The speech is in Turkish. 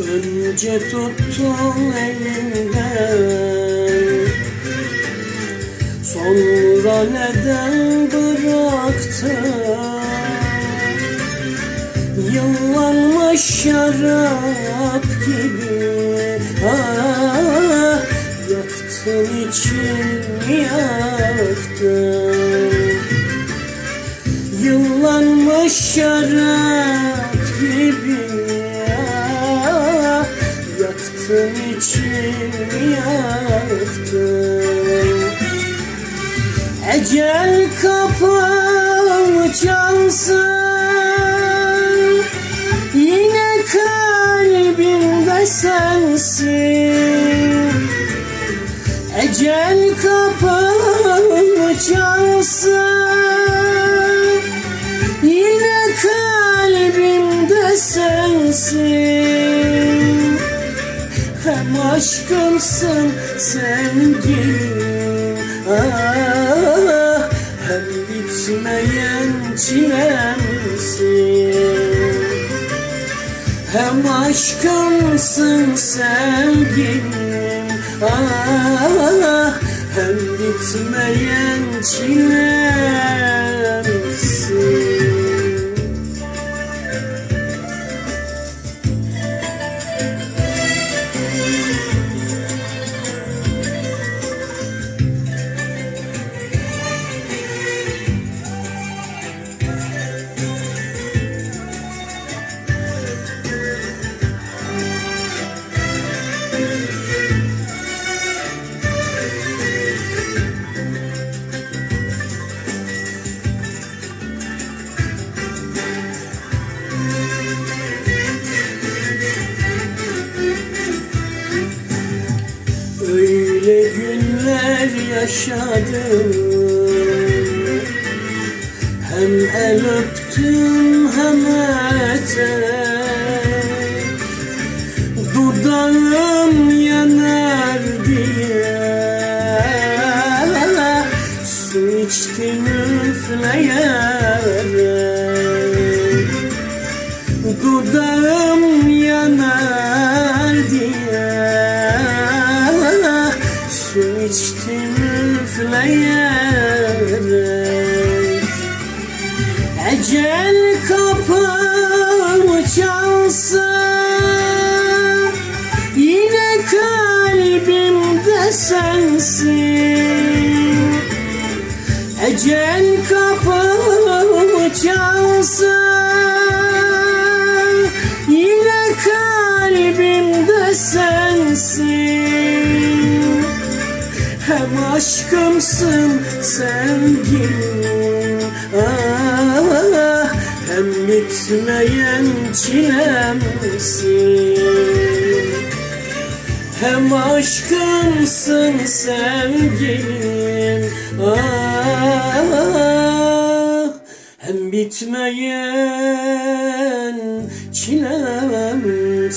Gece tuttum elinden. Sonra neden bıraktın? Yıllanmış şarap gibi. Ah, Yaktın içimi yaktın. Yıllanmış şarap gibi Yaktın içimi yaktın. Ecel kapımı çalsın Yine kalbimde sensin. Ecel kapımı çalsın Yine kalbimde sensin aşkımsın sevgilim. Ah, Hem bitmeyen çilemsin Hem aşkımsın sevgilim. Ah, Hem bitmeyen çilemsin yaşadım. Hem el öptüm hem etek Dudağım yanar diye. Su içtim üfleyerek üfleyerek Ecel kapımı çalsın Yine kalbimde sensin. Ecel kapımı çalsın Hem aşkımsın sevgilim. Ah, Hem bitmeyen çilemsin. Hem aşkımsın sevgilim. Ah, Hem bitmeyen çilemsin